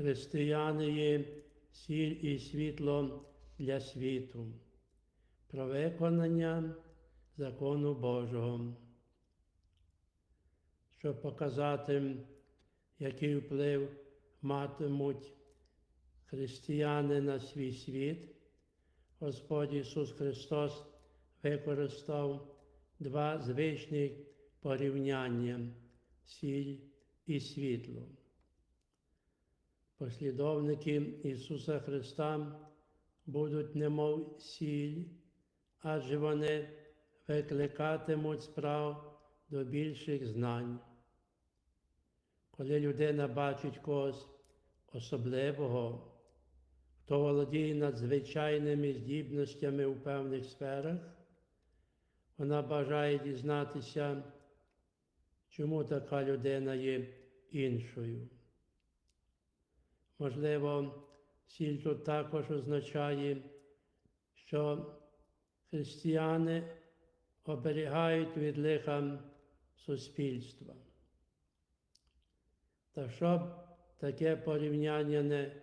Християни є сіль і світло для світу, про виконання закону Божого, щоб показати, який вплив матимуть християни на свій світ, Господь Ісус Христос використав два звичних порівняння сіль і світло. Послідовники Ісуса Христа будуть немов сіль, адже вони викликатимуть справ до більших знань. Коли людина бачить когось особливого, хто володіє надзвичайними здібностями у певних сферах, вона бажає дізнатися, чому така людина є іншою. Можливо, сіль тут також означає, що християни оберігають від лиха суспільства. Та щоб таке порівняння не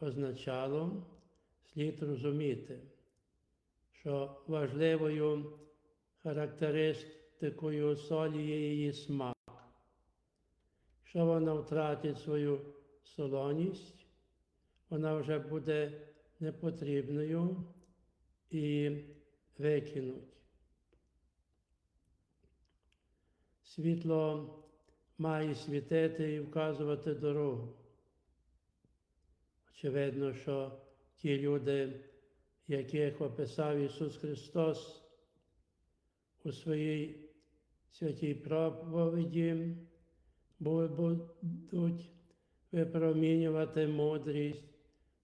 означало, слід розуміти, що важливою характеристикою солі є її смак. Якщо вона втратить свою солоність, вона вже буде непотрібною і викинуть. Світло має світити і вказувати дорогу. Очевидно, що ті люди, яких описав Ісус Христос у своїй святій проповіді, будуть випромінювати мудрість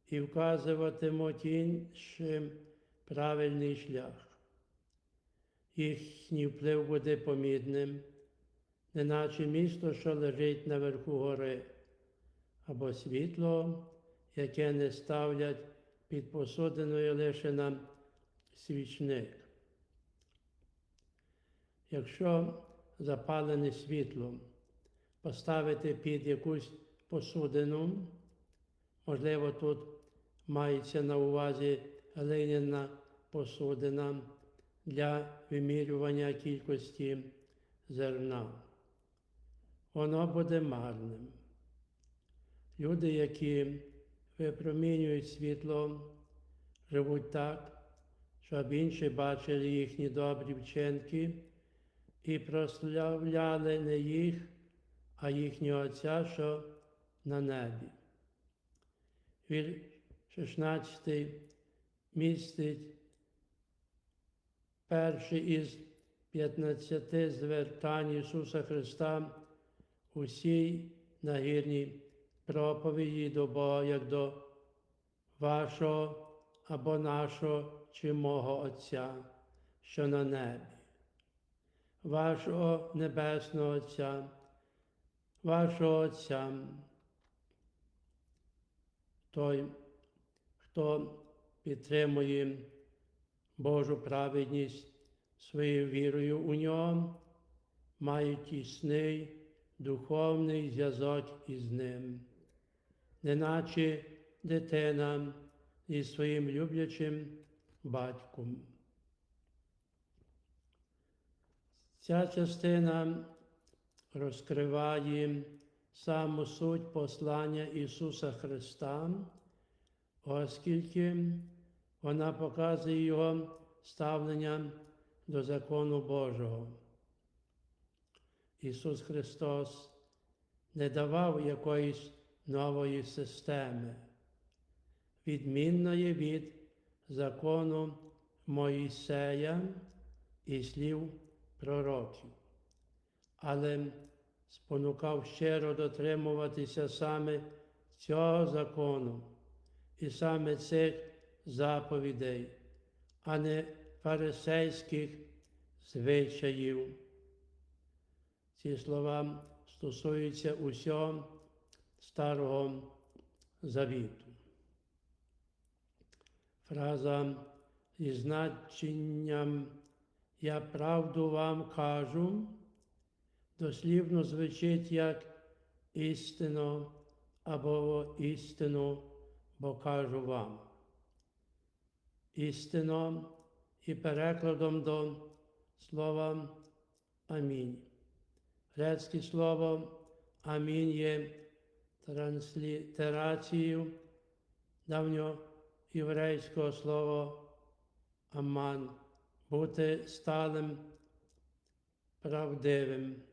і вказуватимуть іншим правильний шлях. Їхній вплив буде помітним, неначе місто, що лежить наверху гори, або світло, яке не ставлять під посудиною лише на свічник. Якщо запалене світло поставити під якусь посудину, можливо, тут мається на увазі глиняна посудина для вимірювання кількості зерна. Воно буде марним. Люди, які випромінюють світло, живуть так, щоб інші бачили їхні добрі вчинки і прославляли не їх, а їхнього Отця, що на небі. Вір 16 містить перший із 15 звертань Ісуса Христа усій нагірній проповіді до Бога, як до вашого або нашого чи мого Отця, що на небі, вашого Небесного Отця, вашого Отця, той, хто підтримує Божу праведність своєю вірою у нього, має тісний духовний зв'язок із ним, неначе дитина зі своїм люблячим батьком. Ця частина розкриває саму суть послання Ісуса Христа, оскільки вона показує Його ставлення до закону Божого. Ісус Христос не давав якоїсь нової системи, відмінної від закону Моїсея і слів пророків, але спонукав щиро дотримуватися саме цього закону і саме цих заповідей, а не фарисейських звичаїв. Ці слова стосуються усього Старого Завіту. Фраза зі значенням Я правду вам кажу, дослівно звучить як істинно або істину, бо кажу вам. Істино і перекладом до слова Амінь. Грецьке слово Амінь є транслітерацією давньоєврейського слова Аман, бути сталим, правдивим.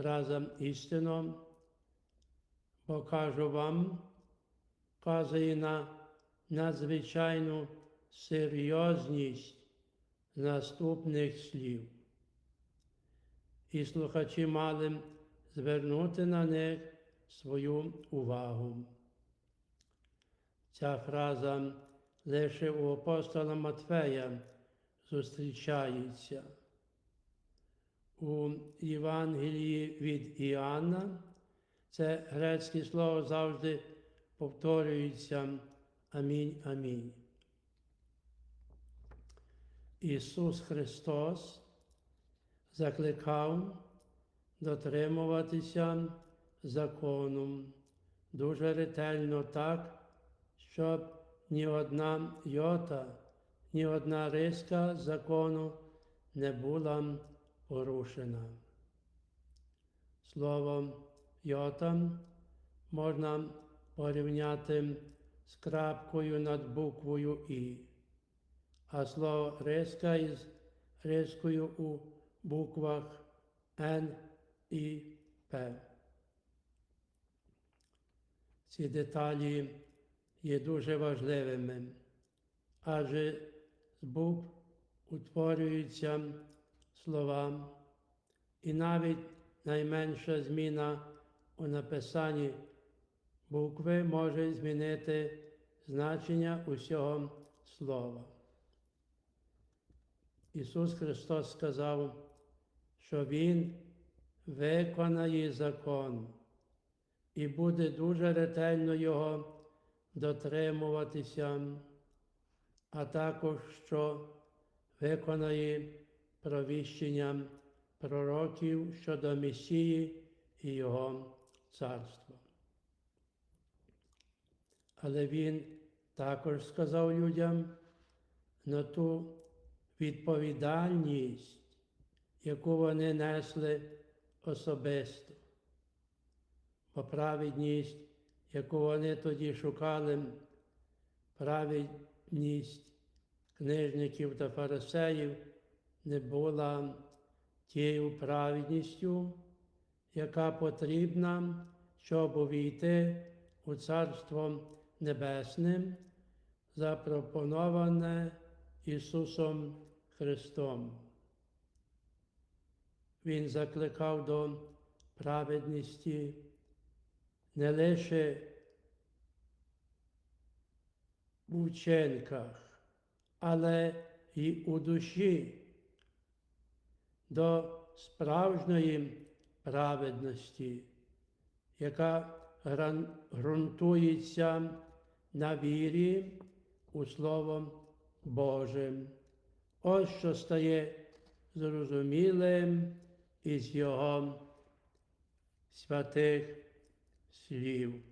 Фраза істино, бо кажу вам, вказує на надзвичайну серйозність наступних слів. І слухачі мали звернути на них свою увагу. Ця фраза лише у апостола Матфея зустрічається. У Євангелії від Іоанна. Це грецьке слово завжди повторюється. Амінь, Амінь. Ісус Христос закликав дотримуватися закону. Дуже ретельно так, щоб ні одна йота, ні одна риска закону не була порушена. Словом йота можна порівняти з крапкою над буквою І, а слово риска із рискою у буквах Н і П. Ці деталі є дуже важливими, адже з букв утворюються слова, і навіть найменша зміна у написанні букви може змінити значення усього слова. Ісус Христос сказав, що Він виконає закон і буде дуже ретельно його дотримуватися, а також що виконає провіщення пророків щодо Месії і Його царства. Але він також сказав людям на ту відповідальність, яку вони несли особисто. Бо праведність, яку вони тоді шукали, праведність книжників та фарисеїв не була тією праведністю, яка потрібна, щоб увійти у Царство Небесне, запропоноване Ісусом Христом. Він закликав до праведності не лише в ученках, але й у душі, до справжньої праведності, яка ґрунтується на вірі у Слово Боже. Ось що стає зрозумілим із Його святих слів.